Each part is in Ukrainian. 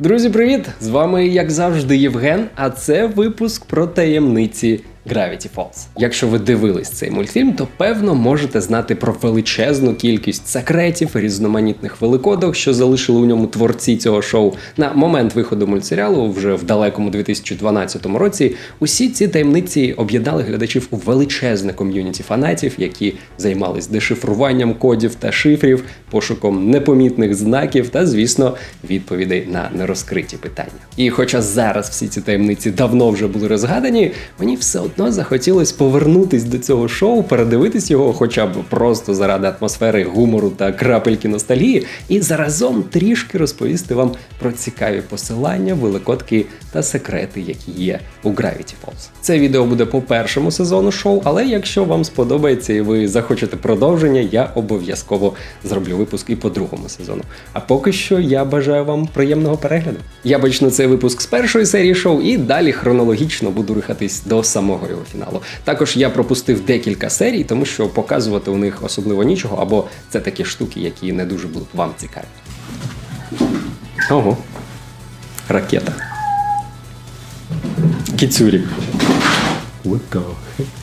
Друзі, привіт! З вами, як завжди, Євген. А це випуск про таємниці Gravity Falls. Якщо ви дивились цей мультфільм, то певно можете знати про величезну кількість секретів різноманітних великодок, що залишили у ньому творці цього шоу. На момент виходу мультсеріалу, вже в далекому 2012 році, усі ці таємниці об'єднали глядачів у величезне ком'юніті фанатів, які займались дешифруванням кодів та шифрів, пошуком непомітних знаків та, звісно, відповідей на нерозкриті питання. І хоча зараз всі ці таємниці давно вже були розгадані, мені все одно захотілось повернутись до цього шоу, передивитись його, хоча б просто заради атмосфери, гумору та крапельки ностальгії, і заразом трішки розповісти вам про цікаві посилання, великодки та секрети, які є у Gravity Falls. Це відео буде по першому сезону шоу, але якщо вам сподобається і ви захочете продовження, я обов'язково зроблю випуск і по другому сезону. А поки що я бажаю вам приємного перегляду. Я почну цей випуск з першої серії шоу і далі хронологічно буду рухатись до самого його фіналу. Також я пропустив декілька серій, тому що показувати у них особливо нічого, або це такі штуки, які не дуже будуть вам цікаві. Ого. Ракета. Кіцюрі. What the heck?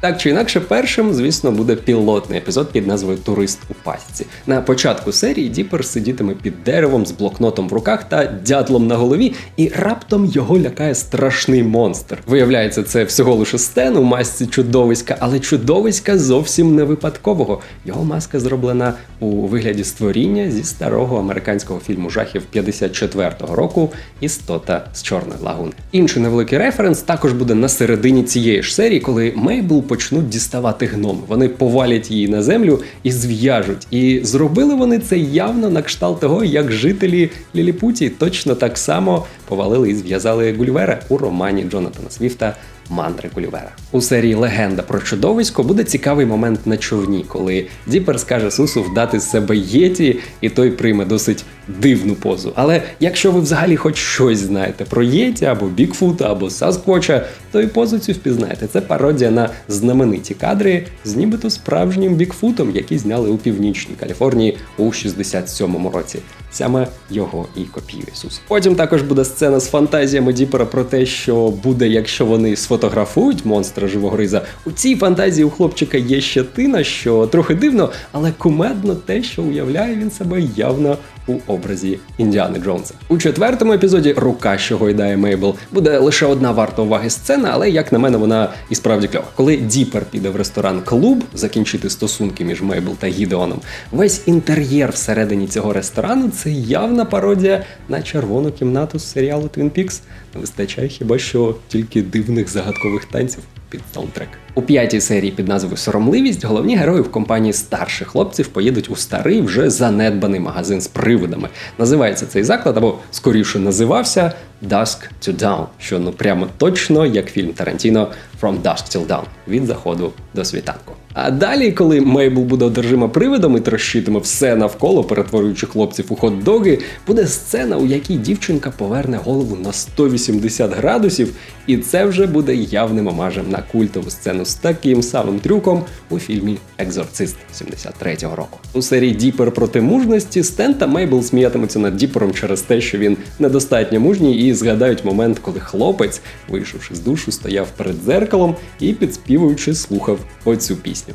Так чи інакше, першим, звісно, буде пілотний епізод під назвою Турист у пастці. На початку серії Діпер сидітиме під деревом з блокнотом в руках та дятлом на голові, і раптом його лякає страшний монстр. Виявляється, це всього лише стен у масці чудовиська, але чудовиська зовсім не випадкового. Його маска зроблена у вигляді створіння зі старого американського фільму жахів 54-го року Істота з Чорної лагуни. Інший невеликий референс також буде на середині цієї ж серії, коли Мейбл почнуть діставати гноми. Вони повалять її на землю і зв'яжуть. І зробили вони це явно на кшталт того, як жителі Ліліпуті точно так само повалили і зв'язали Гульвера у романі Джонатана Свіфта Мандри Гулівера. У серії Легенда про чудовисько буде цікавий момент на човні, коли Діпер скаже Сусу вдати з себе єті, і той прийме досить дивну позу. Але якщо ви взагалі хоч щось знаєте про єті або Бікфута, або Сасквоча, то і позу цю впізнаєте. Це пародія на знамениті кадри з нібито справжнім Бікфутом, які зняли у північній Каліфорнії у 67-му році. Саме його і копіює Ісус. Потім також буде сцена з фантазіями Діпера про те, що буде, якщо вони сфотографують монстра живого риза. У цій фантазії у хлопчика є щетина, що трохи дивно, але кумедно те, що уявляє він себе явно у образі Індіани Джонса. У четвертому епізоді рука, що гойдає Мейбл, буде лише одна варта уваги сцена, але як на мене, вона і справді кльова. Коли Діпер піде в ресторан клуб закінчити стосунки між Мейбл та Гідеоном, весь інтер'єр всередині цього ресторану це явна пародія на червону кімнату з серіалу Twin Peaks. Не вистачає хіба що тільки дивних загадкових танців під саундтрек. У п'ятій серії під назвою Соромливість головні герої в компанії старших хлопців поїдуть у старий вже занедбаний магазин з привидами. Називається цей заклад, або скоріше називався Dusk to Dawn, що ну прямо точно як фільм Тарантіно From Dusk Till Dawn від заходу до світанку. А далі, коли Мейбл буде одержима привидом і трощитиме все навколо, перетворюючи хлопців у хот-доги, буде сцена, у якій дівчинка поверне голову на 180 градусів, і це вже буде явним омажем на культову сцену з таким самим трюком у фільмі Екзорцист 73-го року. У серії Діпер проти мужності Стен та Мейбл сміятимуться над Діпером через те, що він недостатньо мужній, і згадають момент, коли хлопець, вийшовши з душу, стояв перед дзеркалом і підспівуючи слухав оцю пісню.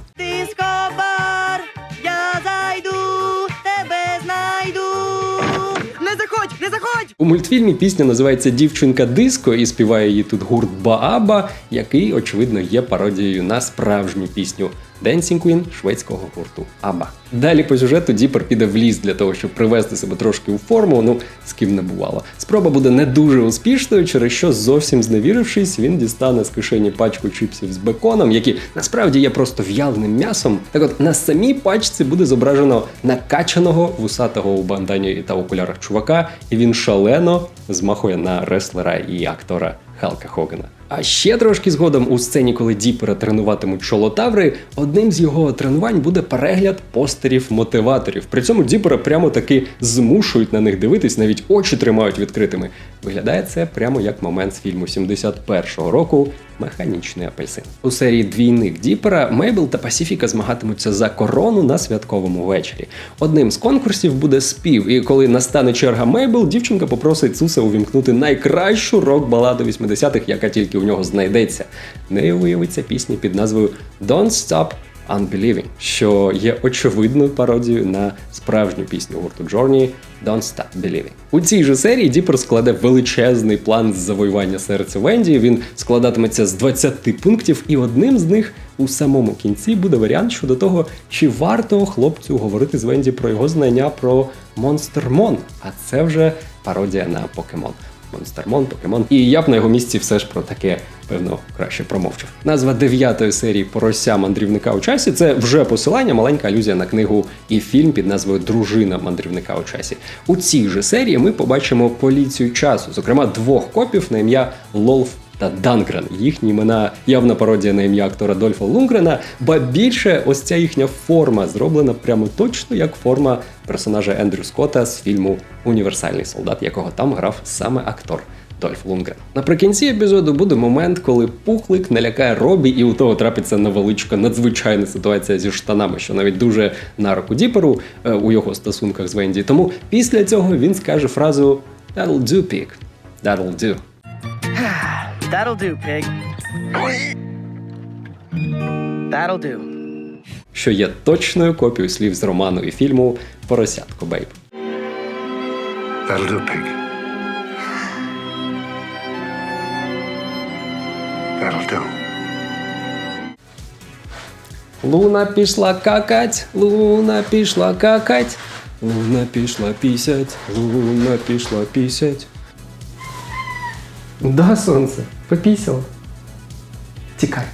Заходь, не заходь! У мультфільмі пісня називається Дівчинка Диско і співає її тут гурт Бааба, який, очевидно, є пародією на справжню пісню Dancing Queen шведського гурту Аба. Далі по сюжету Діпер піде в ліс для того, щоб привести себе трошки у форму, ну з ким не бувало. Спроба буде не дуже успішною, через що зовсім зневірившись, він дістане з кишені пачку чипсів з беконом, які насправді є просто в'яленим м'ясом. Так от на самій пачці буде зображено накачаного вусатого у бандані та окулярах чувака, і він шалено змахує на реслера і актора Халка Хогана. А ще трошки згодом у сцені, коли Діпера тренуватимуть чолотаври, одним з його тренувань буде перегляд постерів мотиваторів. При цьому Діпера прямо таки змушують на них дивитись, навіть очі тримають відкритими. Виглядає це прямо як момент з фільму 71-го року Механічний апельсин. У серії Двійник Діпера Мейбл та Пасіфіка змагатимуться за корону на святковому вечорі. Одним з конкурсів буде спів, і коли настане черга Мейбл, дівчинка попросить Суса увімкнути найкращу рок-баладу 80-х, яка тільки у нього знайдеться. Нею виявиться пісня під назвою Don't Stop Unbelieving, що є очевидною пародією на справжню пісню гурту Journey Don't Stop Believing. У цій же серії Діпер складе величезний план з завоювання серця Венді. Він складатиметься з 20 пунктів, і одним з них у самому кінці буде варіант щодо того, чи варто хлопцю говорити з Венді про його знання про Монстермон. А це вже пародія на покемон. Монстермон, покемон. І я б на його місці все ж про таке, певно, краще промовчав. Назва дев'ятої серії Порося мандрівника у часі це вже посилання, маленька алюзія на книгу і фільм під назвою Дружина мандрівника у часі. У цій же серії ми побачимо поліцію часу, зокрема двох копів на ім'я Лолф. Та Данкрен. Їхні імена явна пародія на ім'я актора Дольфа Лунгрена, ба більше ось ця їхня форма зроблена прямо точно як форма персонажа Ендрю Скотта з фільму Універсальний солдат, якого там грав саме актор. Дольф Лунгрен. Наприкінці епізоду буде момент, коли пухлик налякає Робі, і у того трапиться невеличка надзвичайна ситуація зі штанами, що навіть дуже на руку Діперу е, у його стосунках з Венді. Тому після цього він скаже фразу That'll do, pig. That'll do. That'll do, pig. That'll do. що є точною копією слів з роману і фільму Поросятко Бейб. That'll do, pig. That'll do. Луна пішла какать, луна пішла какать, луна пішла пісять, луна пішла пісять. Да, сонце, попісяло. Тікай.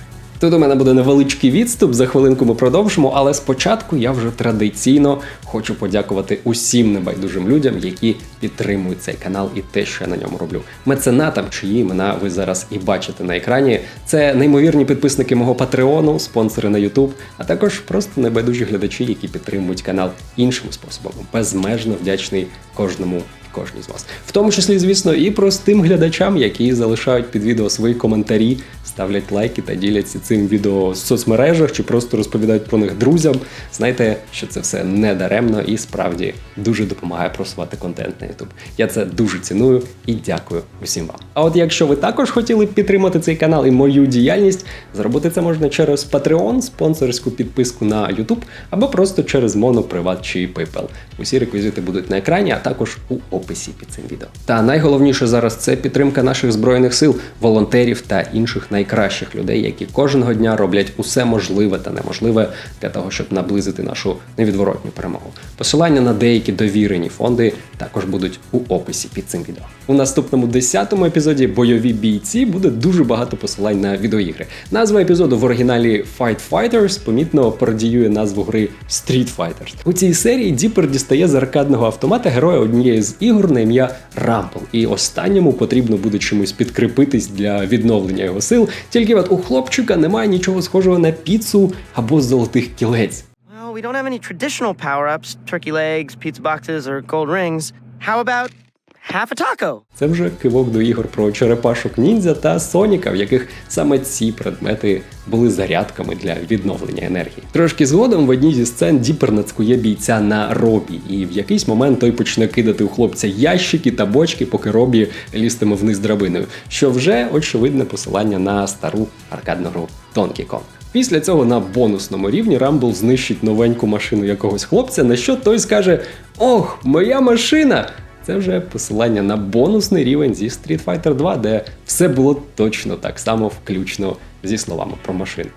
Тут у мене буде невеличкий відступ. За хвилинку ми продовжимо, але спочатку я вже традиційно хочу подякувати усім небайдужим людям, які підтримують цей канал і те, що я на ньому роблю. Меценатам, чиї імена ви зараз і бачите на екрані. Це неймовірні підписники мого Патреону, спонсори на YouTube, а також просто небайдужі глядачі, які підтримують канал іншим способом. Безмежно вдячний кожному кожній з вас. В тому числі, звісно, і простим глядачам, які залишають під відео свої коментарі, ставлять лайки та діляться цим відео в соцмережах чи просто розповідають про них друзям. Знайте, що це все не даремно і справді дуже допомагає просувати контент на YouTube. Я це дуже ціную і дякую усім вам. А от якщо ви також хотіли підтримати цей канал і мою діяльність, зробити це можна через Patreon, спонсорську підписку на YouTube, або просто через Mono, чи PayPal. Усі реквізити будуть на екрані, а також у описі під цим відео. Та найголовніше зараз це підтримка наших збройних сил, волонтерів та інших найкращих людей, які кожного дня роблять усе можливе та неможливе для того, щоб наблизити нашу невідворотню перемогу. Посилання на деякі довірені фонди також будуть у описі під цим відео. У наступному 10-му епізоді бойові бійці буде дуже багато посилань на відеоігри. Назва епізоду в оригіналі Fight Fighters помітно пародіює назву гри Street Fighters. У цій серії Діпер дістає з аркадного автомата героя однієї з ігор на ім'я Рампл. І останньому потрібно буде чимось підкріпитись для відновлення його сил. Тільки от у хлопчика немає нічого схожого на піцу або золотих кілець. Well, we don't have any traditional power ups turkey legs, pizza boxes, or gold rings. How about half a taco? Це вже кивок до ігор про черепашок ніндзя та Соніка, в яких саме ці предмети були зарядками для відновлення енергії. Трошки згодом в одній зі сцен Діпер нацькує бійця на Робі, і в якийсь момент той почне кидати у хлопця ящики та бочки, поки Робі лізтиме вниз драбиною, що вже очевидне посилання на стару аркадну гру Donkey Kong. Після цього на бонусному рівні Рамбл знищить новеньку машину якогось хлопця, на що той скаже: Ох, моя машина! Це вже посилання на бонусний рівень зі Street Fighter 2, де все було точно так само, включно зі словами про машини.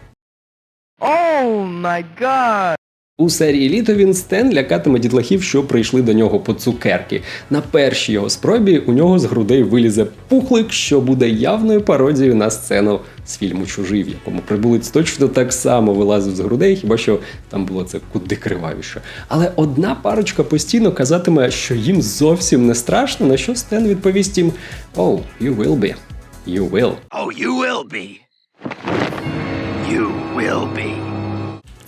Oh my god! У серії літо він Стен лякатиме дітлахів, що прийшли до нього по цукерки. На першій його спробі у нього з грудей вилізе пухлик, що буде явною пародією на сцену з фільму Чужий, в якому прибулець точно так само вилазив з грудей, хіба що там було це куди кривавіше. Але одна парочка постійно казатиме, що їм зовсім не страшно, на що Стен відповість їм: Oh, you will be. You will. Oh, you will be. You will be.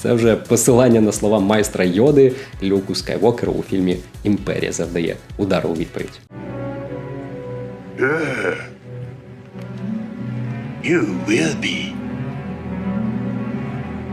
Це вже посилання на слова майстра Йоди Люку Скайвокеру у фільмі Імперія завдає удару у відповідь. You will be.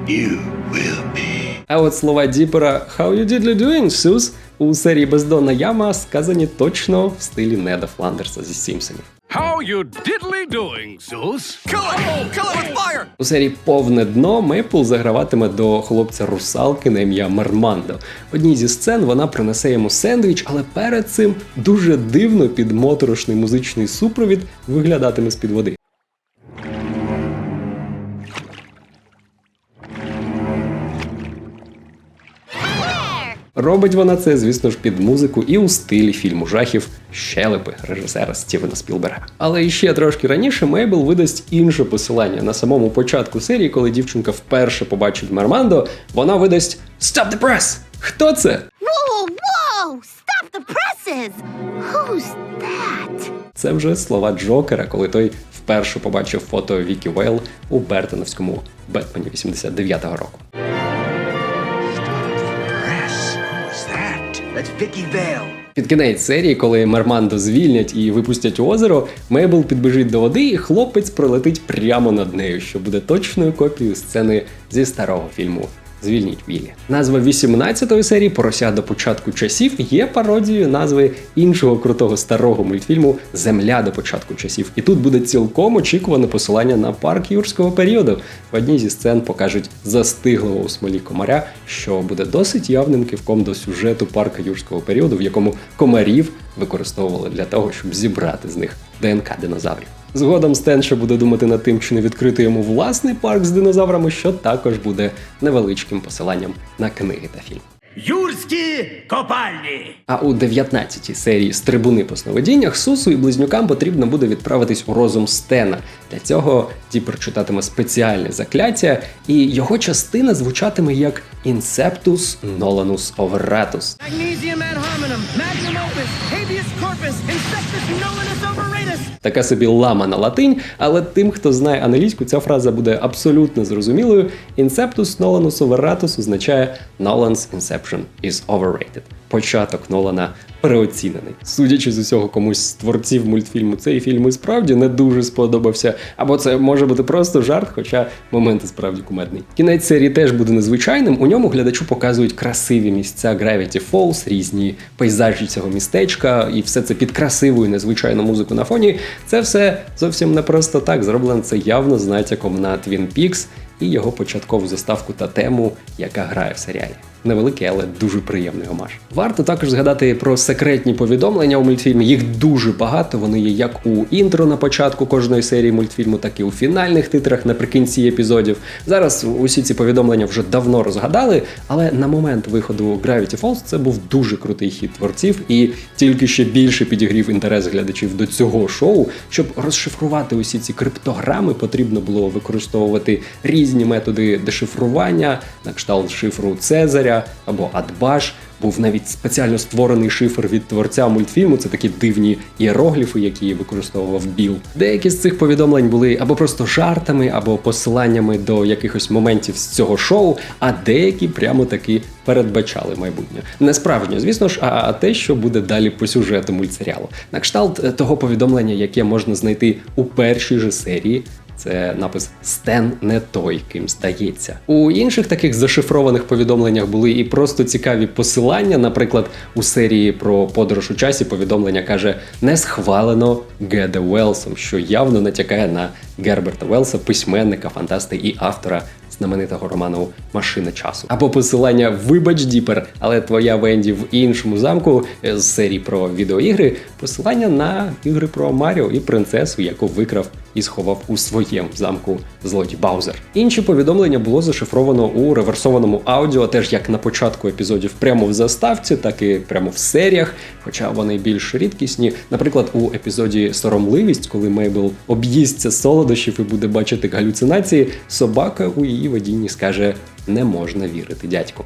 You will be. А от слова Діпера «How you diddly doing, Sus?» у серії Бездонна яма сказані точно в стилі Неда Фландерса зі Сімпсонів. How you diddly doing, Zeus? Kill him! Kill him with fire! У серії Повне дно Мейпл заграватиме до хлопця русалки на ім'я Мармандо. В одній зі сцен вона принесе йому сендвіч, але перед цим дуже дивно під моторошний музичний супровід виглядатиме з-під води. Робить вона це, звісно ж, під музику і у стилі фільму жахів Щелепи режисера Стівена Спілберга. Але іще трошки раніше Мейбл видасть інше посилання. На самому початку серії, коли дівчинка вперше побачить Мармандо, вона видасть Stop the press! Хто це? Whoa, whoa! Stop the presses! Who's that? Це вже слова Джокера, коли той вперше побачив фото Вікі Вейл у Бертоновському Бетмені 89-го року. That's. Під кінець серії, коли Мармандо звільнять і випустять у озеро, Мейбл підбіжить до води, і хлопець пролетить прямо над нею, що буде точною копією сцени зі старого фільму. Звільніть Віллі. Назва 18-ї серії Порося до початку часів є пародією назви іншого крутого старого мультфільму Земля до початку часів. І тут буде цілком очікуване посилання на парк юрського періоду. В одній зі сцен покажуть застиглого у смолі комаря, що буде досить явним кивком до сюжету парка юрського періоду, в якому комарів використовували для того, щоб зібрати з них ДНК динозаврів. Згодом Стен буде думати над тим, чи не відкрити йому власний парк з динозаврами, що також буде невеличким посиланням на книги та фільм. Юрські копальні. А у 19-й серії Стрибуни по сновидіннях Сусу і близнюкам потрібно буде відправитись у розум Стена. Для цього Діпер читатиме спеціальне закляття, і його частина звучатиме як Інсептус Ноланус Овератус. Magnesium ad hominem, magnum opus, Така собі лама на латинь, але тим, хто знає англійську, ця фраза буде абсолютно зрозумілою. Інцептус Ноланус Оверратус означає Nolan's Inception is overrated. Початок Нолана переоцінений. Судячи з усього комусь з творців мультфільму, цей фільм і справді не дуже сподобався. Або це може бути просто жарт, хоча момент і справді кумедний. Кінець серії теж буде незвичайним. У ньому глядачу показують красиві місця Gravity Falls, різні пейзажі цього містечка, і все це під красиву незвичайну музику на фоні. Це все зовсім не просто так. Зроблено це явно з натяком на Twin Peaks і його початкову заставку та тему, яка грає в серіалі. Невеликий, але дуже приємний гомаж. Варто також згадати про секретні повідомлення у мультфільмі. Їх дуже багато. Вони є як у інтро на початку кожної серії мультфільму, так і у фінальних титрах наприкінці епізодів. Зараз усі ці повідомлення вже давно розгадали, але на момент виходу Gravity Falls це був дуже крутий хід творців, і тільки ще більше підігрів інтерес глядачів до цього шоу. Щоб розшифрувати усі ці криптограми, потрібно було використовувати різні методи дешифрування, на кшталт шифру Цезаря або Адбаш. Був навіть спеціально створений шифр від творця мультфільму. Це такі дивні іерогліфи, які використовував Біл. Деякі з цих повідомлень були або просто жартами, або посиланнями до якихось моментів з цього шоу, а деякі прямо таки передбачали майбутнє. Не справжнє, звісно ж, а те, що буде далі по сюжету мультсеріалу. На кшталт е, того повідомлення, яке можна знайти у першій же серії. Це напис Стен не той, ким здається. У інших таких зашифрованих повідомленнях були і просто цікаві посилання. Наприклад, у серії про подорож у часі повідомлення каже не схвалено Геде Уелсом, що явно натякає на Герберта Велса, письменника, фантаста і автора знаменитого роману Машина часу. Або посилання Вибач Діпер, але твоя Венді в іншому замку е, з серії про відеоігри. Посилання на ігри про Маріо і принцесу, яку викрав і сховав у своєму замку злодій Баузер. Інші повідомлення було зашифровано у реверсованому аудіо, теж як на початку епізодів, прямо в заставці, так і прямо в серіях, хоча вони більш рідкісні. Наприклад, у епізоді Соромливість, коли Мейбл об'їсться солодощів і буде бачити галюцинації, собака у її водінні скаже: не можна вірити, дядьку.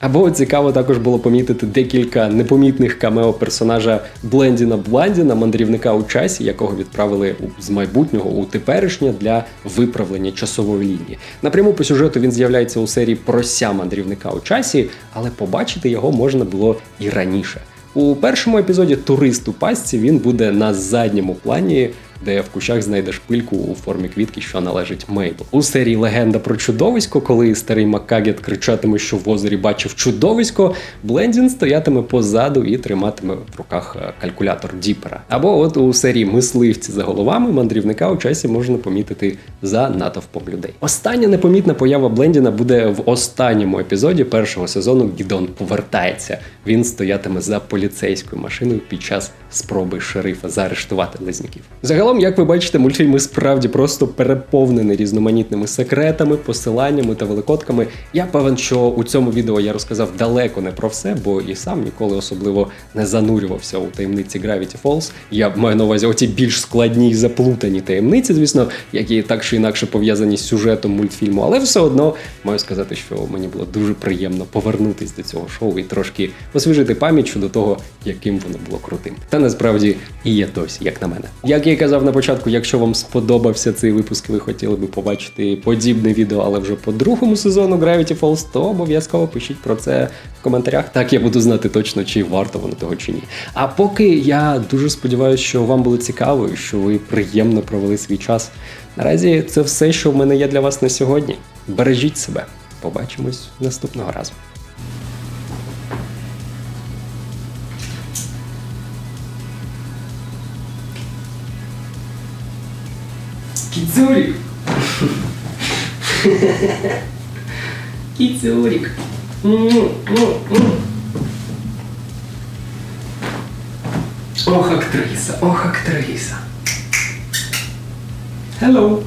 Або цікаво також було помітити декілька непомітних камео персонажа Блендіна Бландіна, мандрівника у часі, якого відправили з майбутнього у теперішнє для виправлення часової лінії. Напряму по сюжету він з'являється у серії Прося мандрівника у часі, але побачити його можна було і раніше. У першому епізоді Турист у пастці він буде на задньому плані, де в кущах знайдеш шпильку у формі квітки, що належить Мейбл. У серії Легенда про чудовисько, коли старий Маккагет кричатиме, що в озері бачив чудовисько, Блендін стоятиме позаду і триматиме в руках е, калькулятор Діпера. Або от у серії Мисливці за головами мандрівника у часі можна помітити за натовпом людей. Остання непомітна поява Блендіна буде в останньому епізоді першого сезону. Гідон повертається. Він стоятиме за поліцейською машиною під час спроби шерифа заарештувати близнюків. Загалом, як ви бачите, мультфільм справді просто переповнений різноманітними секретами, посиланнями та великодками. Я певен, що у цьому відео я розказав далеко не про все, бо і сам ніколи особливо не занурювався у таємниці Gravity Falls. Я маю на увазі оті більш складні і заплутані таємниці, звісно, які так чи інакше пов'язані з сюжетом мультфільму, але все одно маю сказати, що мені було дуже приємно повернутись до цього шоу і трошки освіжити пам'ять щодо того, яким воно було крутим. Та насправді і є досі, як на мене. Як я і казав на початку, якщо вам сподобався цей випуск, ви хотіли би побачити подібне відео, але вже по другому сезону Gravity Falls, то обов'язково пишіть про це в коментарях. Так я буду знати точно, чи варто воно того чи ні. А поки я дуже сподіваюся, що вам було цікаво, що ви приємно провели свій час. Наразі це все, що в мене є для вас на сьогодні. Бережіть себе. Побачимось наступного разу. Кіцурік! Кіцурік! Ох, актриса, ох, актриса. Hello.